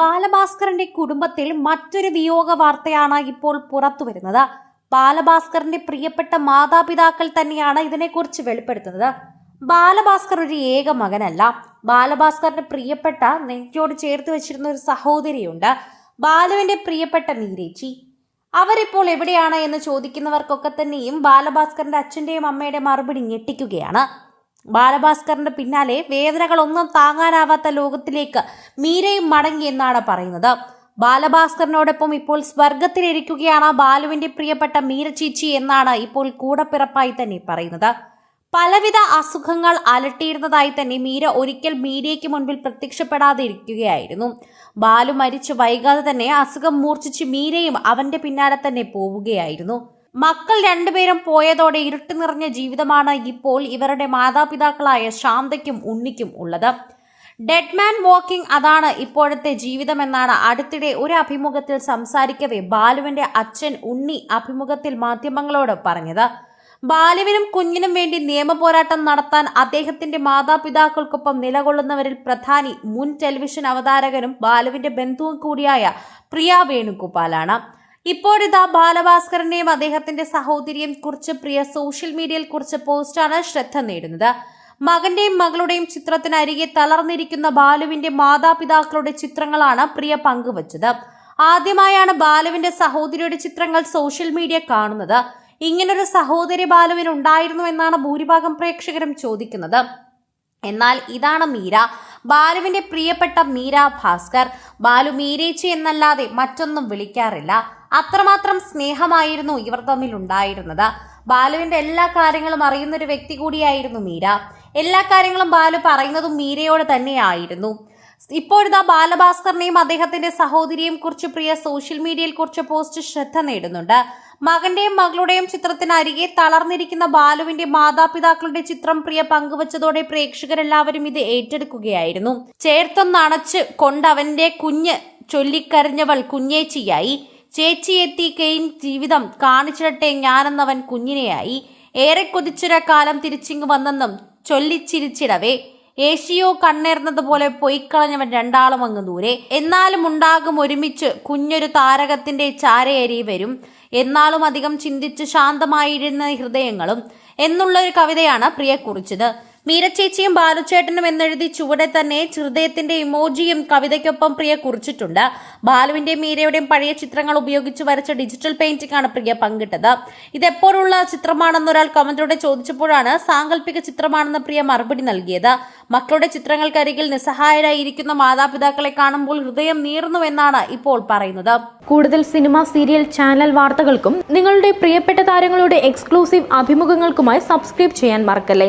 ബാലഭാസ്കറിന്റെ കുടുംബത്തിൽ മറ്റൊരു വിയോഗ വാർത്തയാണ് ഇപ്പോൾ പുറത്തു വരുന്നത് ബാലഭാസ്കറിന്റെ പ്രിയപ്പെട്ട മാതാപിതാക്കൾ തന്നെയാണ് ഇതിനെക്കുറിച്ച് വെളിപ്പെടുത്തുന്നത്. ബാലഭാസ്കർ ഒരു ഏക മകനല്ല. ബാലഭാസ്കറിന്റെ പ്രിയപ്പെട്ട നെഞ്ചോട് ചേർത്ത് വെച്ചിരുന്ന ഒരു സഹോദരിയുണ്ട്. ബാലുവിന്റെ പ്രിയപ്പെട്ട നീരേച്ചി. അവരിപ്പോൾ എവിടെയാണ് എന്ന് ചോദിക്കുന്നവർക്കൊക്കെ തന്നെയും ബാലഭാസ്കറിന്റെ അച്ഛന്റെയും അമ്മയുടെ മറുപടി ഞെട്ടിക്കുകയാണ്. ബാലഭാസ്കറിന്റെ പിന്നാലെ വേദനകളൊന്നും താങ്ങാനാവാത്ത ലോകത്തിലേക്ക് മീരയും മടങ്ങി എന്നാണ് പറയുന്നത്. ബാലഭാസ്കറിനോടൊപ്പം ഇപ്പോൾ സ്വർഗത്തിലിരിക്കുകയാണ് ബാലുവിന്റെ പ്രിയപ്പെട്ട മീര ചീച്ചി എന്നാണ് ഇപ്പോൾ കൂടപ്പിറപ്പായി തന്നെ പറയുന്നത്. പലവിധ അസുഖങ്ങൾ അലട്ടിയിരുന്നതായി തന്നെ മീര ഒരിക്കൽ മീഡിയയ്ക്ക് മുൻപിൽ പ്രത്യക്ഷപ്പെടാതെ ഇരിക്കുകയായിരുന്നു ബാലു മരിച്ചു വൈകാതെ തന്നെ അസുഖം മൂർച്ഛിച്ച് മീരയും അവന്റെ പിന്നാലെ തന്നെ പോവുകയായിരുന്നു. മക്കൾ രണ്ടുപേരും പോയതോടെ ഇരുട്ട് നിറഞ്ഞ ജീവിതമാണ് ഇപ്പോൾ ഇവരുടെ മാതാപിതാക്കളായ ശാന്തയ്ക്കും ഉണ്ണിക്കും ഉള്ളത്. ഡെഡ് മാൻ വാക്കിംഗ് അതാണ് ഇപ്പോഴത്തെ ജീവിതമെന്നാണ് അടുത്തിടെ ഒരു അഭിമുഖത്തിൽ സംസാരിക്കവേ ബാലുവിന്റെ അച്ഛൻ ഉണ്ണി അഭിമുഖത്തിൽ മാധ്യമങ്ങളോട് പറഞ്ഞത്. ബാലുവിനും കുഞ്ഞിനും വേണ്ടി നിയമ പോരാട്ടം നടത്താൻ അദ്ദേഹത്തിന്റെ മാതാപിതാക്കൾക്കൊപ്പം നിലകൊള്ളുന്നവരിൽ പ്രധാനി മുൻ ടെലിവിഷൻ അവതാരകനും ബാലുവിന്റെ ബന്ധുവും കൂടിയായ പ്രിയ വേണുഗോപാലാണ്. ഇപ്പോഴിതാ ബാലഭാസ്കറിന്റെയും അദ്ദേഹത്തിന്റെ സഹോദരിയും കുറിച്ച് പ്രിയ സോഷ്യൽ മീഡിയയിൽ കുറിച്ച് പോസ്റ്റാണ് ശ്രദ്ധ നേടുന്നത്. മകന്റെയും മകളുടെയും ചിത്രത്തിനരികെ തളർന്നിരിക്കുന്ന ബാലുവിന്റെ മാതാപിതാക്കളുടെ ചിത്രങ്ങളാണ് പ്രിയ പങ്കുവച്ചത്. ആദ്യമായാണ് ബാലുവിന്റെ സഹോദരിയുടെ ചിത്രങ്ങൾ സോഷ്യൽ മീഡിയ കാണുന്നത്. ഇങ്ങനൊരു സഹോദരി ബാലുവിന് ഉണ്ടായിരുന്നു എന്നാണ് ഭൂരിഭാഗം പ്രേക്ഷകരും ചോദിക്കുന്നത്. എന്നാൽ ഇതാണ് മീര. ബാലുവിന്റെ പ്രിയപ്പെട്ട മീര ഭാസ്കർ. ബാലു മീരേച്ചി എന്നല്ലാതെ മറ്റൊന്നും വിളിക്കാറില്ല. അത്രമാത്രം സ്നേഹമായിരുന്നു ഇവർ തമ്മിൽ ഉണ്ടായിരുന്നത്. ബാലുവിന്റെ എല്ലാ കാര്യങ്ങളും അറിയുന്ന ഒരു വ്യക്തി കൂടിയായിരുന്നു മീര. എല്ലാ കാര്യങ്ങളും ബാലു പറയുന്നതും മീരയോട് തന്നെയായിരുന്നു. ഇപ്പോഴിതാ ബാലഭാസ്കറിനെയും അദ്ദേഹത്തിന്റെ സഹോദരിയെയും കുറിച്ച് പ്രിയ സോഷ്യൽ മീഡിയയിൽ കുറിച്ച് പോസ്റ്റ് ശ്രദ്ധ നേടുന്നുണ്ട്. മകന്റെയും മകളുടെയും ചിത്രത്തിനരികെ തളർന്നിരിക്കുന്ന ബാലുവിന്റെ മാതാപിതാക്കളുടെ ചിത്രം പ്രിയ പങ്കുവച്ചതോടെ പ്രേക്ഷകരെല്ലാവരും ഇത് ഏറ്റെടുക്കുകയായിരുന്നു. ചേർത്തൊന്നണച്ച് കൊണ്ടവന്റെ കുഞ്ഞ് ചൊല്ലിക്കരഞ്ഞവൾ കുഞ്ഞേച്ചിയായി. ചേച്ചി എത്തി കെയിൻ ജീവിതം കാണിച്ചിടട്ടെ ഞാനെന്നവൻ കുഞ്ഞിനെയായി. ഏറെ കൊതിച്ചൊരക്കാലം കാലം തിരിച്ചിങ്ങ് വന്നെന്നും ചൊല്ലിച്ചിരിച്ചിടവേ. ഏഷ്യോ കണ്ണേർന്നതുപോലെ പൊയ്ക്കളഞ്ഞവൻ രണ്ടാളും അങ്ങ് ദൂരെ. എന്നാലും ഉണ്ടാകും ഒരുമിച്ച് കുഞ്ഞൊരു താരകത്തിന്റെ ചാരയരി വരും. എന്നാലും അധികം ചിന്തിച്ച് ശാന്തമായിരുന്ന ഹൃദയങ്ങളും. എന്നുള്ളൊരു കവിതയാണ് പ്രിയ കുറിച്ചത് മീരച്ചേച്ചിയും ബാലുചേട്ടനും എന്നെഴുതി ചുവടെ തന്നെ ഹൃദയത്തിന്റെ ഇമോജിയും കവിതയ്ക്കൊപ്പം പ്രിയ കുറിച്ചിട്ടുണ്ട്. ബാലുവിന്റെയും മീരയുടെയും പഴയ ചിത്രങ്ങൾ ഉപയോഗിച്ച് വരച്ച ഡിജിറ്റൽ പെയിന്റിംഗ് ആണ് പ്രിയ പങ്കിട്ടത്. ഇതെപ്പോഴുള്ള ചിത്രമാണെന്ന് ഒരാൾ കമന്റിലൂടെ ചോദിച്ചപ്പോഴാണ് സാങ്കല്പിക ചിത്രമാണെന്ന് പ്രിയ മറുപടി നൽകിയത്. മക്കളുടെ ചിത്രങ്ങൾക്കരികിൽ നിസ്സഹായരായിരിക്കുന്ന മാതാപിതാക്കളെ കാണുമ്പോൾ ഹൃദയം നീറുന്നുവെന്നാണ് ഇപ്പോൾ പറയുന്നത്. കൂടുതൽ സിനിമ സീരിയൽ ചാനൽ വാർത്തകൾക്കും നിങ്ങളുടെ പ്രിയപ്പെട്ട താരങ്ങളുടെ എക്സ്ക്ലൂസീവ് അഭിമുഖങ്ങൾക്കുമായി സബ്സ്ക്രൈബ് ചെയ്യാൻ മറക്കല്ലേ?